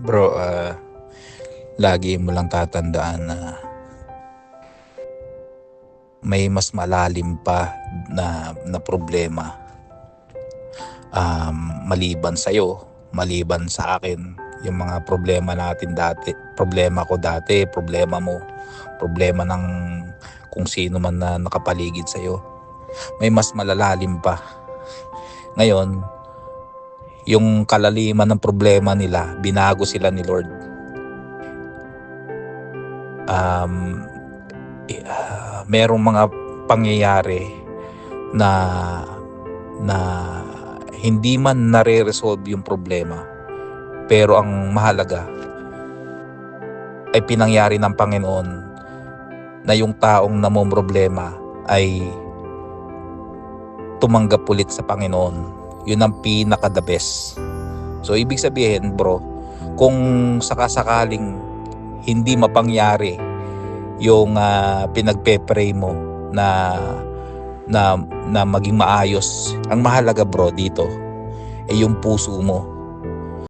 Bro, ah, lagi mo lang tatandaan na may mas malalim pa na, na problema. Um, maliban sa'yo, maliban sa akin, yung mga problema natin dati, problema ko dati, problema mo, problema ng kung sino man na nakapaligid sa'yo. May mas malalalim pa. Ngayon, yung kalaliman ng problema nila, binago sila ni Lord. Um, ah, merong mga pangyayari na na hindi man nare-resolve yung problema pero ang mahalaga ay pinangyari ng Panginoon na yung taong namomroblema ay tumanggap ulit sa Panginoon yun ang pinaka the best. So ibig sabihin bro, kung sakasakaling hindi mapangyari yung ah, pinagpe-pray mo na na na maging maayos, ang mahalaga bro dito ay yung puso mo